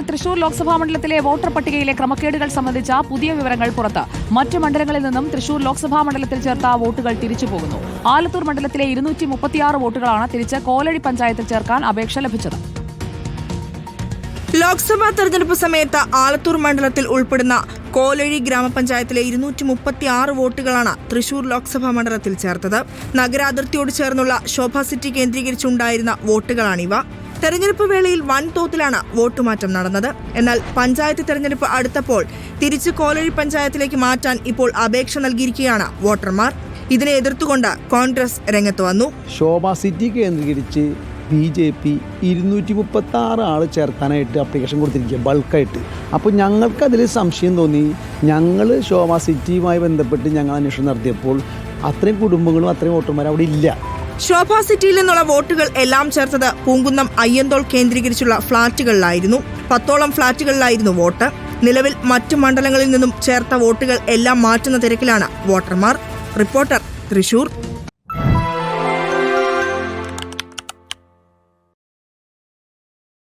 തൃശൂർ ലോക്സഭാ മണ്ഡലത്തിലെ വോട്ടർ പട്ടികയിലെ ക്രമക്കേടുകൾ സംബന്ധിച്ച പുതിയ വിവരങ്ങൾ പുറത്ത്. മറ്റ് മണ്ഡലങ്ങളിൽ നിന്നും തൃശൂർ ലോക്സഭാ മണ്ഡലത്തിൽ ചേർത്ത വോട്ടുകൾ തിരിച്ചു പോകുന്നു. ആലത്തൂർ മണ്ഡലത്തിലെ ഇരുന്നൂറ്റി മുപ്പത്തിയാറ് വോട്ടുകളാണ് തിരിച്ച് കോലടി പഞ്ചായത്തിൽ ചേർക്കാൻ അപേക്ഷ ലഭിച്ചത്. ലോക്സഭാ തെരഞ്ഞെടുപ്പ് സമയത്ത് ആലത്തൂർ മണ്ഡലത്തിൽ ഉൾപ്പെടുന്ന കോലഴി ഗ്രാമപഞ്ചായത്തിലെ ഇരുന്നൂറ്റി മുപ്പത്തി ആറ് വോട്ടുകളാണ് തൃശൂർ ലോക്സഭാ മണ്ഡലത്തിൽ ചേർത്തത്. നഗരാതിർത്തിയോട് ചേർന്നുള്ള ശോഭ സിറ്റി കേന്ദ്രീകരിച്ചുണ്ടായിരുന്ന വോട്ടുകളാണിവ. തെരഞ്ഞെടുപ്പ് വേളയിൽ വൻതോതിലാണ് വോട്ടുമാറ്റം നടന്നത്. എന്നാൽ പഞ്ചായത്ത് തെരഞ്ഞെടുപ്പ് അടുത്തപ്പോൾ തിരിച്ച് കോലഴി പഞ്ചായത്തിലേക്ക് മാറ്റാൻ ഇപ്പോൾ അപേക്ഷ നൽകിയിരിക്കുകയാണ് വോട്ടർമാർ. ഇതിനെ എതിർത്തുകൊണ്ട് കോൺഗ്രസ് രംഗത്ത് വന്നു. ശോഭ സിറ്റി കേന്ദ്രീകരിച്ച് ബി ജെ പി ഇരുന്നൂറ്റി മുപ്പത്തി ആറ് ആൾ ചേർക്കാനായിട്ട് അപ്ലിക്കേഷൻ കൊടുത്തിരിക്കുക ബൾക്കായിട്ട് അപ്പോൾ ഞങ്ങൾക്കതിൽ സംശയം തോന്നി. ഞങ്ങൾ ശോഭ സിറ്റിയുമായി ബന്ധപ്പെട്ട് ഞങ്ങൾ അന്വേഷണം നടത്തിയപ്പോൾ അത്രയും കുടുംബങ്ങളും അത്രയും വോട്ടർമാരും അവിടെ ഇല്ല. ശോഭ സിറ്റിയിൽ നിന്നുള്ള വോട്ടുകൾ എല്ലാം ചേർത്തത് പൂങ്കുന്നം അയ്യന്തോൾ കേന്ദ്രീകരിച്ചുള്ള ഫ്ളാറ്റുകളിലായിരുന്നു. പത്തോളം ഫ്ളാറ്റുകളിലായിരുന്നു വോട്ട്. നിലവിൽ മറ്റു മണ്ഡലങ്ങളിൽ നിന്നും ചേർത്ത വോട്ടുകൾ എല്ലാം മാറ്റുന്ന തിരക്കിലാണ് വോട്ടർമാർ. റിപ്പോർട്ടർ തൃശൂർ.